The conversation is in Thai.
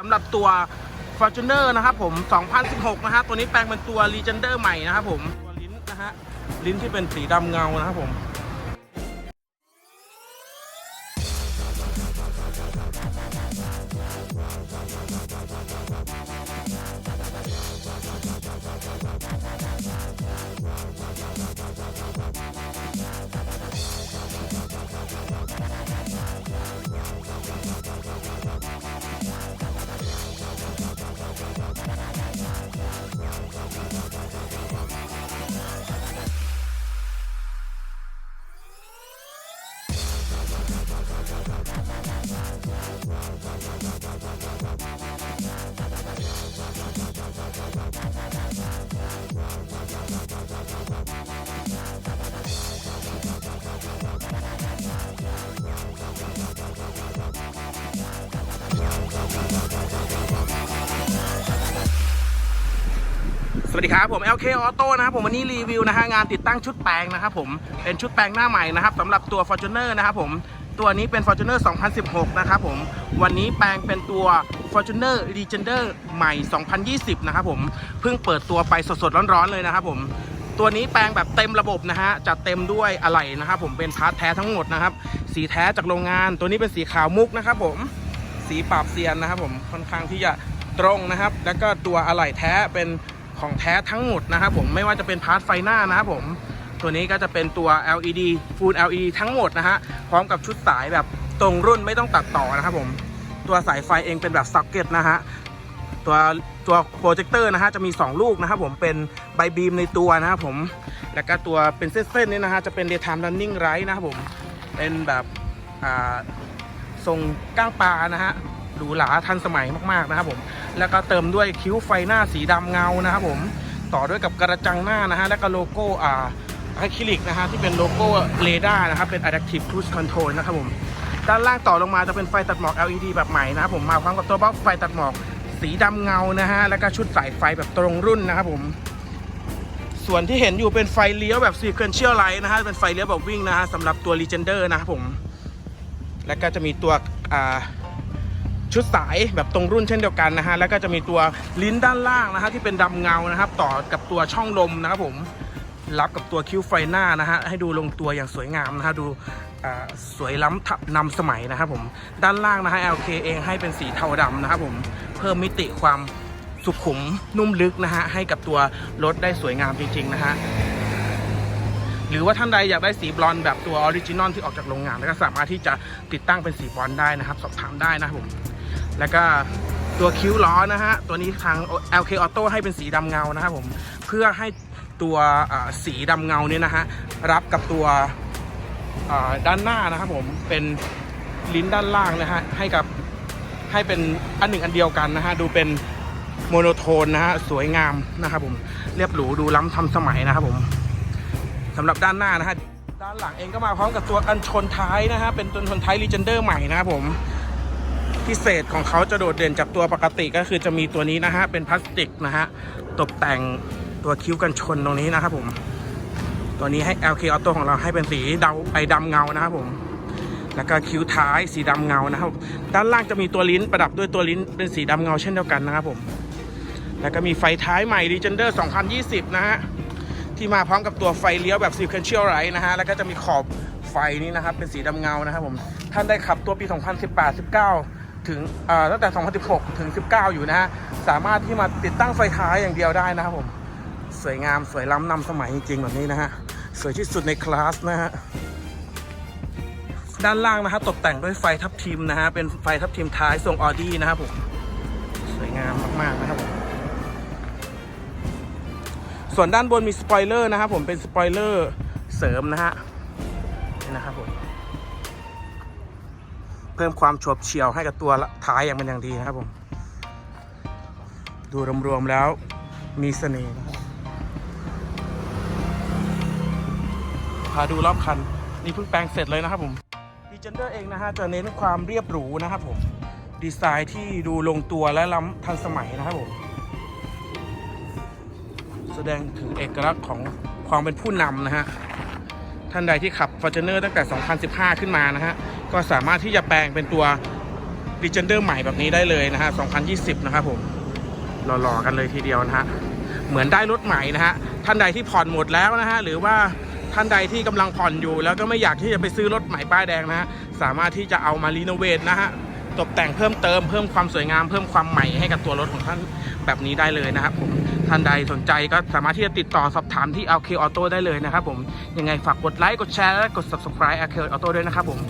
สำหรับตัว Fortuner นะครับผม 2016 นะฮะ ตัวนี้แปลงเป็นตัว Legender ใหม่นะครับผม ตัวลิ้นนะฮะ ลิ้นที่เป็นสีดำเงานะครับผมส วัสดีครับผม LK Auto นะครับผมวันนี้รีวิวนะฮะงานติดตั้งชุดแปลงนะครับผมเป็นชุดแปลงหน้าใหม่นะครับสำหรับตัว Fortuner นะครับผมตัวนี้เป็น Fortuner 2016 นะครับผมวันนี้แปลงเป็นตัว Fortuner Legender ใหม่ 2020 นะครับผมเพิ่งเปิดตัวไปสดๆร้อนๆเลยนะครับผมตัวนี้แปลงแบบเต็มระบบนะฮะจัดเต็มด้วยอะไหล่นะครับผมเป็นพาร์ทแท้ทั้งหมดนะครับสีแท้จากโรงงาน ตัวนี้เป็นสีขาวมุกนะครับผมสีปราบเซียนนะครับผมค่อนข้างที่จะตรงนะครับ แล้วก็ตัวอะไหล่แท้เป็น ของแท้ทั้งหมดนะครับผมไม่ว่าจะเป็นพาร์ทไฟหน้านะครับผมตัวนี้ก็จะเป็นตัว LED Full LED ทั้งหมดนะฮะพร้อมกับชุดสายแบบตรงรุ่นไม่ต้องตัดต่อนะครับผมตัวสายไฟเองเป็นแบบซ็อกเก็ตนะฮะตัวตัวโปรเจคเตอร์นะฮะจะมี 2 ลูกนะครับผมเป็นใบบีมในตัวนะครับผมแล้วก็ตัวเป็นเส้นๆนี่นะฮะจะเป็น daytime running light นะครับผมเป็นแบบทรงก้างปลานะฮะ หรูหราทันสมัยมากๆนะครับผม แล้วก็เติมด้วยคิ้วไฟหน้าสีดำเงานะครับผม ต่อด้วยกับกระจังหน้านะฮะ แล้วก็โลโก้อ่าอะคริลิกนะฮะที่เป็นโลโก้เรดาร์นะครับ เป็น Adaptive Cruise Control นะครับผม ด้านล่างต่อลงมาจะเป็นไฟตัดหมอก LED แบบใหม่นะครับผม มาพร้อมกับตัวบล็อกไฟตัดหมอกสีดำเงานะฮะ แล้วก็ชุดสายไฟแบบตรงรุ่นนะครับผม ส่วนที่เห็นอยู่เป็นไฟเลี้ยวแบบ Sequential Light นะฮะ เป็นไฟเลี้ยวแบบวิ่งนะฮะสำหรับตัว Legender นะครับผม แล้วก็จะมีตัวอ่า ชุดสายแบบตรงรุ่นเช่นเดียวกันนะฮะแล้วก็จะมีตัวลิ้นด้านล่างนะฮะที่เป็นดำเงานะครับ ต่อกับตัวช่องลมนะครับผมรับกับตัวคิ้วไฟหน้านะฮะให้ดูลงตัวอย่างสวยงามนะฮะดูสวยล้ำทับนำสมัยนะครับผมด้านล่างนะฮะ LK เองให้เป็นสีเทาดำนะครับผมเพิ่มมิติความสุขุมนุ่มลึกนะฮะให้กับตัวรถได้สวยงามจริง ๆ นะฮะหรือว่าท่านใดอยากได้สีบลอนแบบตัวออริจินอลที่ออกจากโรงงานแล้วก็สามารถที่จะติดตั้งเป็นสีบลอนได้นะครับ สอบถามได้นะครับผม แล้วก็ตัวคิ้วล้อนะฮะ ตัวนี้ทาง LK Auto ให้เป็นสีดำเงานะครับผม เพื่อให้ตัวสีดำเงาเนี่ยนะฮะ รับกับตัวด้านหน้านะครับผม เป็นลิ้นด้านล่างนะฮะ ให้กับให้เป็นอันหนึ่งอันเดียวกันนะฮะ ดูเป็นโมโนโทนนะฮะ สวยงามนะครับผม เรียบหรูดูล้ำทำสมัยนะครับผมสำหรับด้านหน้านะฮะ ด้านหลังเองก็มาพร้อมกับตัวกันชนท้ายนะฮะ เป็นตัวชนท้าย Legender ใหม่นะครับผม พิเศษของเขาจะโดดเด่นจากตัวปกติก็คือจะมีตัวนี้นะฮะ เป็นพลาสติกนะฮะ ตกแต่งตัวคิ้วกันชนตรงนี้นะครับผม ตัวนี้ให้ LK Auto ของเราให้เป็นสีดำไปดำเงานะครับผม แล้วก็คิ้วท้ายสีดำเงานะครับ ด้านล่างจะมีตัวลิ้นประดับด้วยตัวลิ้นเป็นสีดำเงาเช่นเดียวกันนะครับผม แล้วก็มีไฟท้ายใหม่ Legender 2020 นะฮะ ที่มาพร้อมกับตัวไฟเลี้ยวแบบ sequential light นะฮะ แล้วก็จะมีขอบไฟนี้นะครับเป็นสีดำเงานะครับผม ท่านได้ขับตัวปี 2018 19 ถึงตั้งแต่ 2016 ถึง 19 อยู่นะฮะ สามารถที่มาติดตั้งไฟท้ายอย่างเดียวได้นะครับผม สวยงามสวยล้ำนำสมัยจริงๆแบบนี้นะฮะ สวยที่สุดในคลาสนะฮะ ด้านล่างนะฮะตกแต่งด้วยไฟทับทิมนะฮะ เป็นไฟทับทิมท้ายทรงออดี้นะครับผม สวยงามมากๆนะครับผมส่วนด้านบนมีสปอยเลอร์นะครับผมเป็นสปอยเลอร์เสริมนะฮะนี่นะครับผม เพิ่มความโฉบเฉียวให้กับตัวท้ายอย่างเป็นอย่างดีนะครับผม ดูรวมๆแล้วมีเสน่ห์นะครับพาดูรอบคัน นี่เพิ่งแปลงเสร็จเลยนะครับผมดีเจนเดอร์เองนะฮะจะเน้นความเรียบหรูนะครับผม ดีไซน์ที่ดูลงตัวและล้ำทันสมัยนะครับผม แสดงถึงเอกลักษณ์ของความเป็นผู้นำนะฮะ ท่านใดที่ขับ Fortuner ตั้งแต่ 2015 ขึ้นมานะฮะ ก็สามารถที่จะแปลงเป็นตัวดีเจนเดอร์ใหม่แบบนี้ได้เลยนะฮะ 2020 นะครับผมหล่อๆกันเลยทีเดียวนะฮะ เหมือนได้รถใหม่นะฮะ ท่านใดที่ผ่อนหมดแล้วนะฮะ หรือว่าท่านใดที่กำลังผ่อนอยู่ แล้วก็ไม่อยากที่จะไปซื้อรถใหม่ป้ายแดงนะฮะ สามารถที่จะเอามารีโนเวทนะฮะ ตกแต่งเพิ่มเติมเพิ่มความสวยงามเพิ่มความใหม่ให้กับตัวรถของท่านแบบนี้ได้เลยนะครับผมท่านใดสนใจก็สามารถที่จะติดต่อสอบถามที่ LK Auto ได้เลยนะครับผมยังไงฝากกดไลค์กดแชร์และกด subscribe LK Auto ด้วยนะครับผม